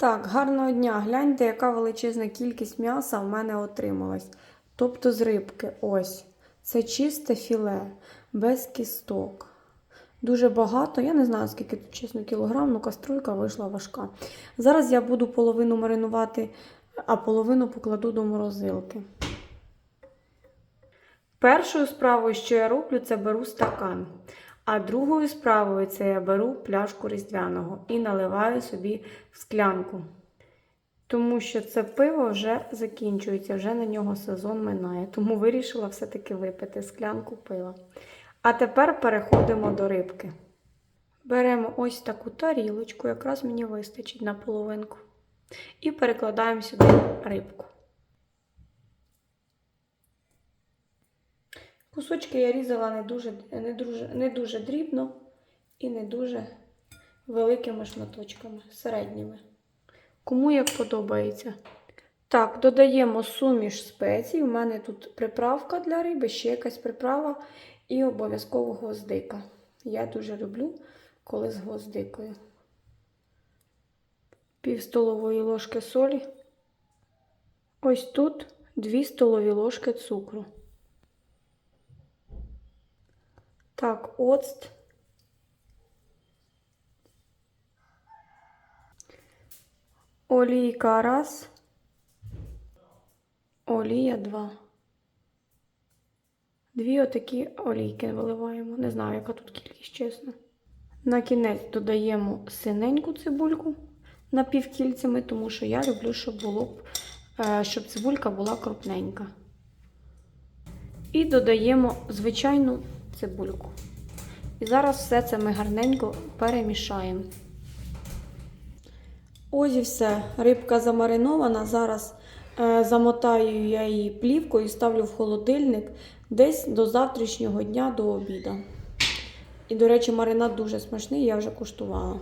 Так, гарного дня. Гляньте, яка величезна кількість м'яса в мене отрималась. Тобто з рибки. Ось. Це чисте філе, без кісток. Дуже багато. Я не знаю, скільки тут, чесно, кілограм, ну каструлька вийшла важка. Зараз я буду половину маринувати, а половину покладу до морозилки. Першою справою, що я роблю, це беру стакан. А другою справою це я беру пляшку різдвяного і наливаю собі в склянку. Тому що це пиво вже закінчується, вже на нього сезон минає. Тому вирішила все-таки випити склянку пива. А тепер переходимо до рибки. Беремо ось таку тарілочку, якраз мені вистачить на половинку. І перекладаємо сюди рибку. Кусочки я різала не дуже, не, дуже, не дуже дрібно і не дуже великими шматочками, середніми. Кому як подобається. Так, додаємо суміш спецій. У мене тут приправка для риби, ще якась приправа і обов'язково гвоздика. Я дуже люблю, коли з гвоздикою. Пів столової ложки солі. Ось тут 2 столові ложки цукру. Так, оцт. Олійка раз. Олія два. Дві отакі олійки виливаємо. Не знаю, яка тут кількість, чесно. На кінець додаємо синеньку цибульку напівкільцями, тому що я люблю, щоб було, е, щоб цибулька була крупненька. І додаємо звичайну цибульку. І зараз все це ми гарненько перемішаємо. Ось і все. Рибка замаринована. Зараз е, замотаю я її плівкою і ставлю в холодильник десь до завтрашнього дня до обіду. І, до речі, маринад дуже смачний, я вже куштувала.